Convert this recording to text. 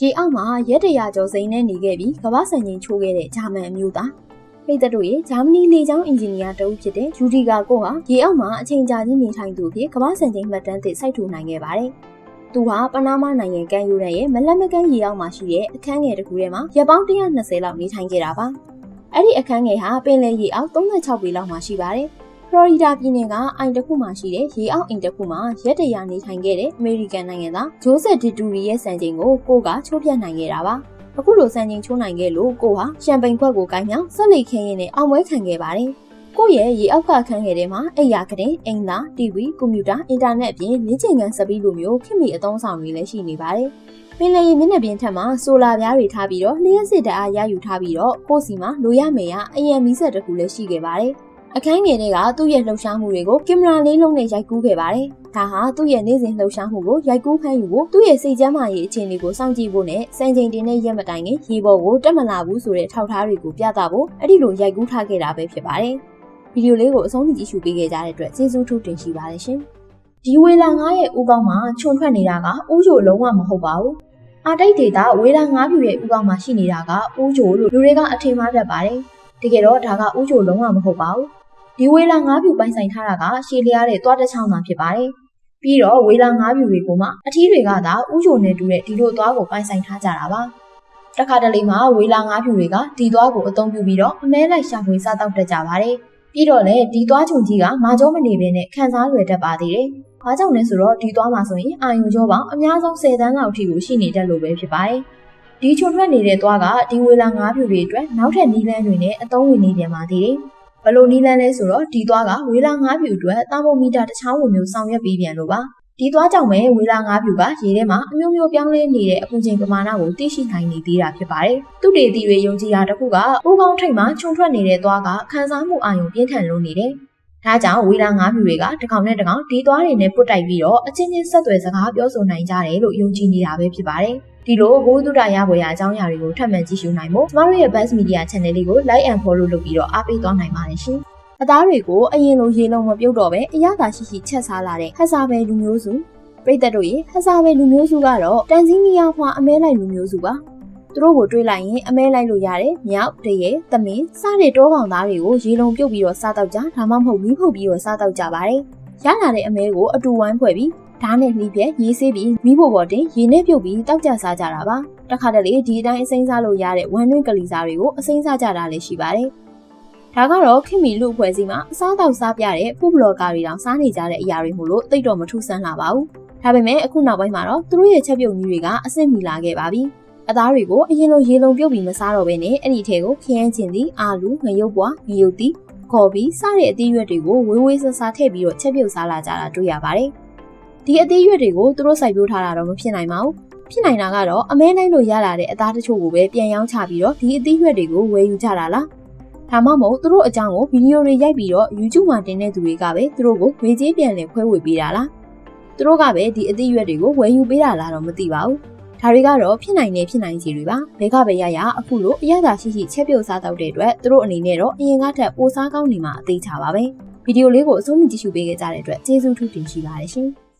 ရေအောက်မှာရက်တရာကျော်စိန်နဲ့နေခဲ့ပြီးကမ္ဘာစံချိန်ချိုးခဲ့တဲ့ဂျာမန်အမျိုးသားပြည်သက်တို့ရဲ့ဂျာမနီလေကြောင်းအင်ဂျင်နီယာတဦးဖြစ်တဲ့ယူဒီကာကိုဟာရေအောက်မှာအချိန်ကြာကြီးနေထိုင်သူအဖြစ်ကမ္ဘာစံချိန်မှတ်တမ်းသစ်စိုက်ထူနိုင်ခဲ့ပါတယ်။သူဟာပနားမနိုင်ငံကန်ယူရန်ရဲ့မလက်မကန်းရေအောက်မှာရှိတဲ့အခန်းငယ်တစ်ခုထဲမှာရပ်ပေါင်း120လောက်နေထိုင်ခဲ့တာပါ။အဲ့ဒီအခန်းငယ်ဟာပင်လယ်ရေအောက်36ပေလောက်မှာရှိပါတယ်။ဖ လော်ရီဒါပြည်နယ်ကအိုင်တစ်ခုမှာရှိတဲ့ရေအောက်အိမ်တစ်ခုမှာရက်တရာနေထိုင်ခဲ့တဲ့အမေရိကန်နိုင်ငံသားဂျိုးဆက်ဒီတူရီရဲ့စံချိန်ကိုကိုကချိုးပြတ်နိုင်ခဲ့တာပါ။အခုလိုစံချိန်ချိုးနိုင်ခဲ့လို့ကိုဟာရှမ်ပိန်ခွက်ကိုကိုင်းမြောင်ဆက်လက်ခင်းရင်းနဲ့အောင်ပွဲခံခဲ့ပါတယ်။ကိုရဲ့ရေအောက်ကခန်းငယ်ထဲမှာအိယာကတဲ့အိမ်သာတီဗီကွန်ပျူတာအင်တာနက်အပြင်လင်းချင်ကန်စပီးလိုမျိုးခင်မီအသုံးဆောင်တွေလည်းရှိနေပါတယ်။ပင်လယ်ရေမျက်နှာပြင်ထက်မှာဆိုလာပြားတွေထားပြီးတော့လျှက်စစ်တအားရယူထားပြီးတော့ကိုစီမှာလိုရမယ်ရအယံမီးဆက်တစ်ခုလည်းရှိခဲ့ပါတယ်။ အခန်းငယ်တွေကသူ့ရဲ့လှုပ်ရှားမှုတွေကိုကင်မရာလေးလုံးနဲ့ရိုက်ကူးခဲ့ပါတယ်။ဒါဟာသူ့ရဲ့နေ့စဉ်လှုပ်ရှားမှုကိုရိုက်ကူးဖမ်းယူဖို့သူ့ရဲ့စိတ်ကျန်းမာရေးအခြေအနေကိုစောင့်ကြည့်ဖို့နဲ့စံချိန်တင်တဲ့ရက်မတိုင်ခင်ရေပေါ်ကိုတက်မလာဘူးဆိုတဲ့ထောက်ထားတွေကိုပြသဖို့အဲ့ဒီလိုရိုက်ကူးထားခဲ့တာပဲဖြစ်ပါတယ်။ဗီဒီယိုလေးကိုအဆုံးထိကြည့်ရှုပေးခဲ့ကြတဲ့အတွက်ကျေးဇူးထူးတင်ရှိပါတယ်ရှင်။ဒီဝေလာငါးရဲ့ဥကောင်းမှာခြုံထွက်နေတာကဥချိုလုံးဝမဟုတ်ပါဘူး။အာတိတ်ဒေတာဝေလာငါးပြူရဲ့ဥကောင်းမှာရှိနေတာကဥချိုလို့လူတွေကအထင်မှားတတ်ပါတယ်။တ ကယ်တော့ဒါကဥချိုလုံးဝမဟုတ်ပါဘူး။ဒီဝေလာငါးပြူပိုင်ဆိုင်ထားတာကရှည်လျားတဲ့သွားတစ်ချောင်းသာဖြစ်ပါတယ်။ပြီးတော့ဝေလာငါးပြူတွေကိုမှအထီးတွေကသာဥချိုနဲ့တူတဲ့ဒီလိုသွားကိုပိုင်ဆိုင်ထားကြတာပါ။တခါတလေမှာဝေလာငါးပြူတွေကဒီသွားကိုအသုံးပြုပြီးတော့အမဲလိုက်ရှာဖွေစားတောက်တတ်ကြပါတယ်။ပြီးတော့လည်းဒီသွားချုံကြီးကမာကျောမနေဘဲနဲ့ခန်းစားလွယ်တတ်ပါသေးတယ်။ဘာကြောင့်လဲဆိုတော့ဒီသွားမှာဆိုရင်အာယုံကျောပေါင်းအများဆုံး10တန်းလောက်ထိကိုရှိနေတတ်လို့ပဲဖြစ်ပါတယ်။ ဒီချုံထွက်နေတဲ့သွားကဒီဝေလာငါးပြူတွေအတွက်နောက်ထပ်နီးလန်းတွေနဲ့အသုံးဝင်နေပြန်ပါသေးတယ်။ဘလို့နီးလန်းလဲဆိုတော့ဒီသွားကဝေလာငါးပြူအတွက်တာမိုမီတာတစ်ချောင်းလိုမျိုးဆောင်ရွက်ပေးပြန်လို့ပါ။ဒီသွားကြောင့်ပဲဝေလာငါးပြူကရေထဲမှာအမျိုးမျိုးပြောင်းလဲနေတဲ့အပူချိန်ပမာဏကိုသိရှိနိုင်နေသေးတာဖြစ်ပါတယ်။သူတေတီတွေယုံကြည်တာတစ်ခုကအိုးကောင်းထိတ်မှာခြုံထွက်နေတဲ့သွားကခန်းစားမှုအာရုံပြင်းထန်လို့နေတယ်။ ဒါကြောင့်ဝေလာငါးပြူတွေကတစ်ကောင်နဲ့တစ်ကောင်ဒီသွားတွေနဲ့ပုတ်တိုက်ပြီးတော့အချင်းချင်းဆက်သွယ်စကားပြောဆိုနိုင်ကြတယ်လို့ယုံကြည်နေတာပဲဖြစ်ပါတယ်။ဒီလိုဘိုးတုဒရပွဲရအကြောင်းအရာတွေကိုထပ်မံကြည့်ရှုနိုင်ဖို့ကျမတို့ရဲ့ Buzz Media Channel လေးကို Like and Follow လုပ်ပြီးတော့အားပေးသွားနိုင်ပါတယ်ရှင်။အသားတွေကိုအရင်လိုရေလုံးမပြုတ်တော့ပဲအရသာရှိရှိချက်စားလာတဲ့ဟက်ဆာဘဲလူမျိုးစုပရိသတ်တို့ရေဟက်ဆာဘဲလူမျိုးစုကတော့တန်ဇီနီးယားဖွာအမဲလိုက်လူမျိုးစုပါ သူတို့ကိုတွေးလိုက်ရင်အမဲလိုက်လို့ရတယ်မြောက်တရေသမင်းစတဲ့တောကောင်သားတွေကိုရေလုံးပြုတ်ပြီးတော့စားတော့ကြဒါမှမဟုတ်မီးဖုတ်ပြီးတော့စားတော့ကြပါတယ်ရလာတဲ့အမဲကိုအတူဝိုင်းဖွဲ့ပြီးဓာတ်နဲ့လှီးပြက်ရေးဆေးပြီးမိဖို့ပေါ်တင်ရေနဲ့ပြုတ်ပြီးတောက်ကြစားကြတာပါတခါတလေဒီအတိုင်းအစိမ်းစားလို့ရတဲ့ဝမ်းတွင်းကလေးစားတွေကိုအစိမ်းစားကြတာလည်းရှိပါတယ်ဒါကတော့ခင်မီလူအဖွဲ့အစည်းမှာအစားတောက်စားပြတဲ့ဖူဘလော့ကာတွေတောင်စားနေကြတဲ့အရာတွေမို့လို့သိတော့မထူးဆန်းလာပါဘူးဒါပေမဲ့အခုနောက်ပိုင်းမှာတော့သူတို့ရဲ့ချက်ပြုတ်နည်းတွေကအဆင့်မီလာခဲ့ပါပြီ အသားတွေကိုအရင်လိုရေလုံးပြုတ်ပြီးမစားတော့ဘဲနဲ့အဲ့ဒီထဲကိုခရမ်းချင်သည့်အာလူငရုတ်ပွားငရုတ်သီးခေါ်ပြီးစားတဲ့အသီးရွက်တွေကိုဝေးဝေးဆဆထည့်ပြီးတော့ချက်ပြုတ်စားလာကြတာတွေ့ရပါတယ်ဒီအသီးရွက်တွေကိုသူတို့စိုက်ပျိုးထားတာတော့မဖြစ်နိုင်ပါဘူးဖြစ်နိုင်တာကတော့အမဲနိုင်လို့ရလာတဲ့အသားတချို့ကိုပဲပြန်ရောင်းချပြီးတော့ဒီအသီးရွက်တွေကိုဝယ်ယူကြတာလားဒါမှမဟုတ်သူတို့အကြောင်းကိုဗီဒီယိုတွေရိုက်ပြီးတော့ YouTube မှာတင်တဲ့သူတွေကပဲသူတို့ကိုငွေကြေးပြန်လည်ခွဲဝေပေးတာလားသူတို့ကပဲဒီအသည့်ရွက်တွေကိုဝယ်ယူပေးတာလားတော့မသိပါဘူး ဒါတွေကတော့ဖြစ်နိုင်နေဖြစ်နိုင်စီတွေပါဘဲကပဲရရအခုလိုအရသာရှိရှိချက်ပြုတ်စားတော့တဲ့အတွက်သူတို့အနေနဲ့တော့အရင်ကထက်ပိုစားကောင်းနေမှာအသေးချပါပဲဗီဒီယိုလေးကိုအဆုံးမြင်ကြည့်ရှုပေးခဲ့ကြတဲ့အတွက်ကျေးဇူးထူးတင်ရှိပါတယ်ရှင်